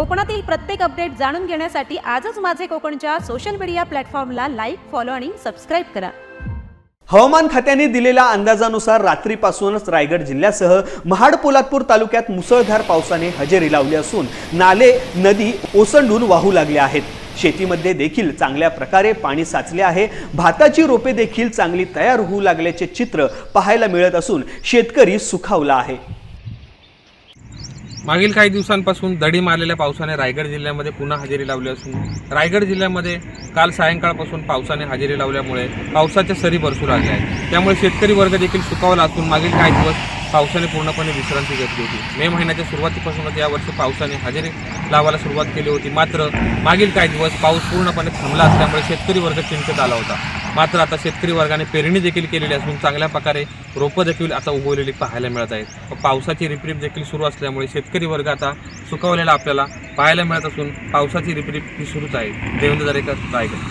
कोकणातील प्रत्येक अपडेट जाणून घेण्यासाठी आजच माझे कोकणच्या सोशल मीडिया प्लॅटफॉर्मला लाईक फॉलो आणि सबस्क्राईब करा. हवामान खात्याने दिलेल्या अंदाजानुसार रात्रीपासूनच रायगड जिल्ह्यासह महाड पोलादपूर तालुक्यात मुसळधार पावसाने हजेरी लावली असून नाले नदी ओसंडून वाहू लागले आहेत. शेतीमध्ये देखील चांगल्या प्रकारे पाणी साचले आहे. भाताची रोपे देखील चांगली तयार होऊ लागल्याचे चित्र पाहायला मिळत असून शेतकरी सुखावला आहे. मागील काही दिवसांपासून दडी मारलेल्या पावसाने रायगड जिल्ह्यामध्ये पुन्हा हजेरी लावली असून रायगड जिल्ह्यामध्ये काल सायंकाळपासून पावसाने हजेरी लावल्यामुळे पावसाच्या सरी भरसू लागल्या आहेत. त्यामुळे शेतकरी वर्ग देखील सुकावला असून मागील काही दिवस पावसाने पूर्णपणे विश्रांती घेतली होती. मे महिन्याच्या सुरुवातीपासूनच यावर्षी पावसाने हजेरी लावायला सुरुवात केली होती. मात्र मागील काही दिवस पाऊस पूर्णपणे थांबला असल्यामुळे शेतकरी वर्ग चिंतेत आला होता. मात्र आता शेतकरी वर्गाने पेरणी देखील केलेली असून चांगल्या प्रकारे रोपं देखील आता उगवलेली पाहायला मिळत आहेत. पावसाची रिपरिप देखील सुरू असल्यामुळे शेतकरी वर्ग आता सुकवलेला आपल्याला पाहायला मिळत असून पावसाची रिपरिप ही सुरूच आहे. देवेंद्र दरेकर रायगड.